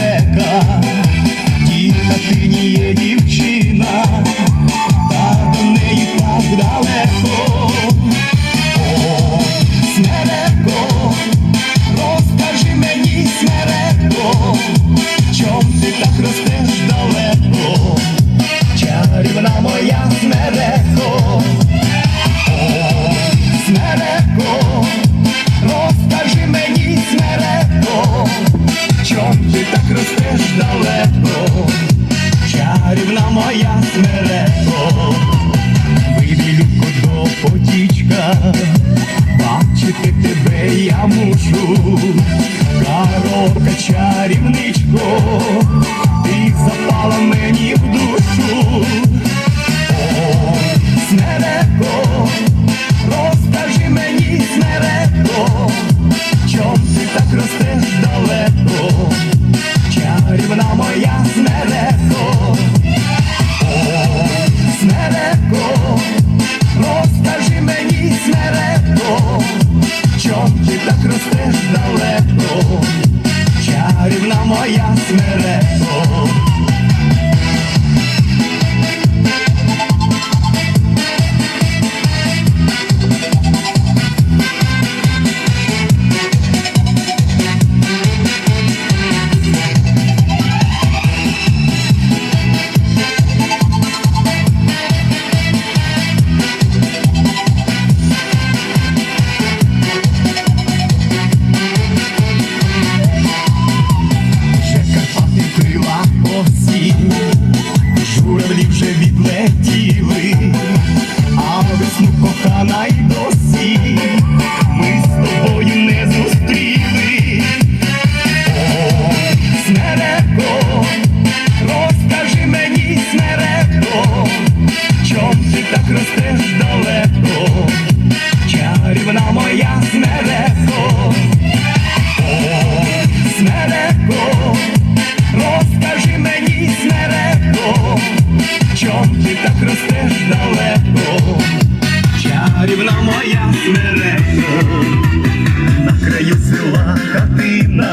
смерека, ті хатині є дівчина, смереко, вибілюко до потічка, бачити тебе я мушу, Каролка чарівничко, далеко, чарівна моя смереко. знай досі, ми з тобою не зустріли, О, смереко, розкажи мені, смереко, чом ти так ростеш далеко, чарівна моя смереко, О, смереко, розкажи мені, смереко, чом ти так ростеш. смиренно на краю села хатина.